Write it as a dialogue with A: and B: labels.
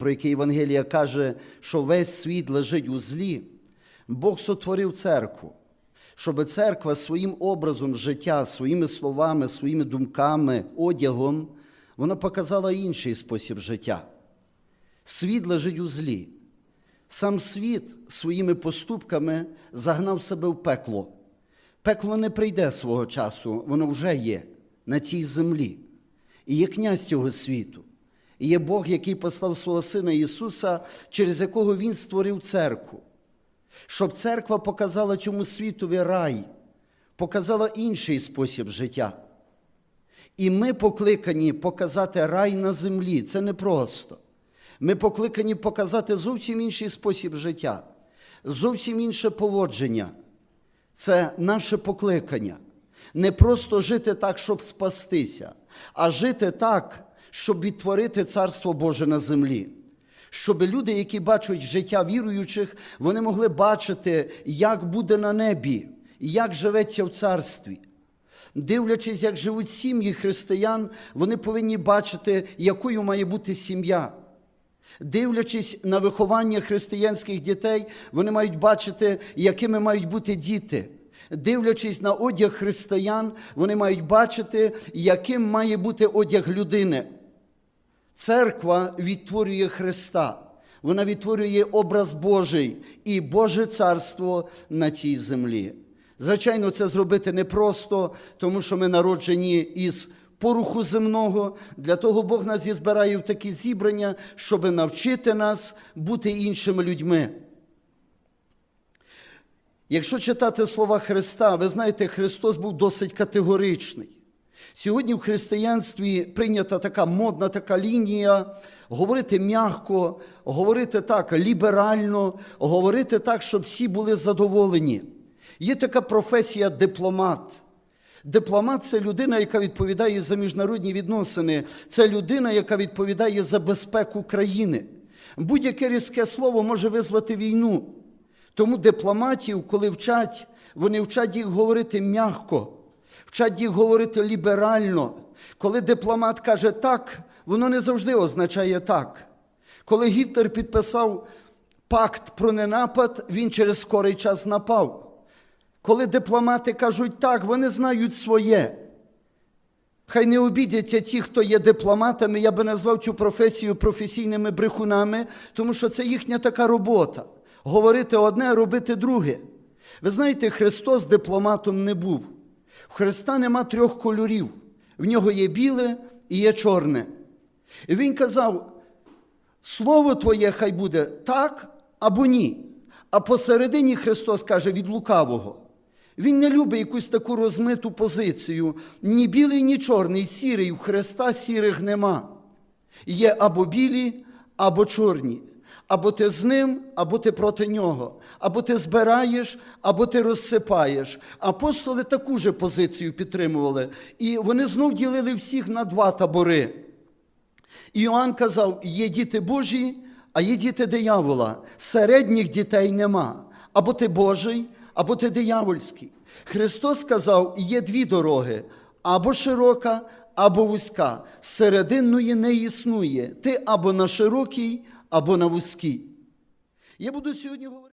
A: про який Євангелія каже, що весь світ лежить у злі, Бог сотворив церкву, щоб церква своїм образом життя, своїми словами, своїми думками, одягом, вона показала інший спосіб життя. Світ лежить у злі. Сам світ своїми поступками загнав себе в пекло. Пекло не прийде свого часу, воно вже є на цій землі. І є князь цього світу. Є Бог, який послав свого Сина Ісуса, через якого Він створив церкву. Щоб церква показала цьому світові рай, показала інший спосіб життя. І ми покликані показати рай на землі. Це непросто. Ми покликані показати зовсім інший спосіб життя, зовсім інше поводження. Це наше покликання. Не просто жити так, щоб спастися, а жити так, щоб відтворити Царство Боже на землі. Щоб люди, які бачать життя віруючих, вони могли бачити, як буде на небі, як живеться в царстві. Дивлячись, як живуть сім'ї християн, вони повинні бачити, якою має бути сім'я. Дивлячись на виховання християнських дітей, вони мають бачити, якими мають бути діти. Дивлячись на одяг християн, вони мають бачити, яким має бути одяг людини. Церква відтворює Христа, вона відтворює образ Божий і Боже царство на цій землі. Звичайно, це зробити непросто, тому що ми народжені із поруху земного. Для того Бог нас і збирає в такі зібрання, щоб навчити нас бути іншими людьми. Якщо читати слова Христа, ви знаєте, Христос був досить категоричний. Сьогодні в християнстві прийнята така модна така лінія говорити м'яко, говорити так ліберально, говорити так, щоб всі були задоволені. Є така професія дипломат. Дипломат це людина, яка відповідає за міжнародні відносини, це людина, яка відповідає за безпеку країни. Будь-яке різке слово може визвати війну. Тому дипломатів, коли вчать, вони вчать їх говорити м'яко, вчать їх говорити ліберально. Коли дипломат каже так, воно не завжди означає так. Коли Гітлер підписав пакт про ненапад, він через скорий час напав. Коли дипломати кажуть так, вони знають своє. Хай не обідяться ті, хто є дипломатами, я би назвав цю професію професійними брехунами, тому що це їхня така робота. Говорити одне, робити друге. Ви знаєте, Христос дипломатом не був. В Христа нема трьох кольорів. В нього є біле і є чорне. І він казав: Слово Твоє хай буде так або ні. А посередині Христос каже від лукавого. Він не любить якусь таку розмиту позицію. Ні білий, ні чорний, сірий. У Христа сірих нема. Є або білі, або чорні. Або ти з ним, або ти проти нього. Або ти збираєш, або ти розсипаєш. Апостоли таку же позицію підтримували. І вони знов ділили всіх на два табори. І Іоанн казав: є діти Божі, а є діти диявола. Середніх дітей нема. Або ти Божий, або ти диявольський. Христос сказав: є дві дороги: або широка, або вузька. Серединної не існує. Ти або на широкій, або на вузькій. Я буду сьогодні говорити.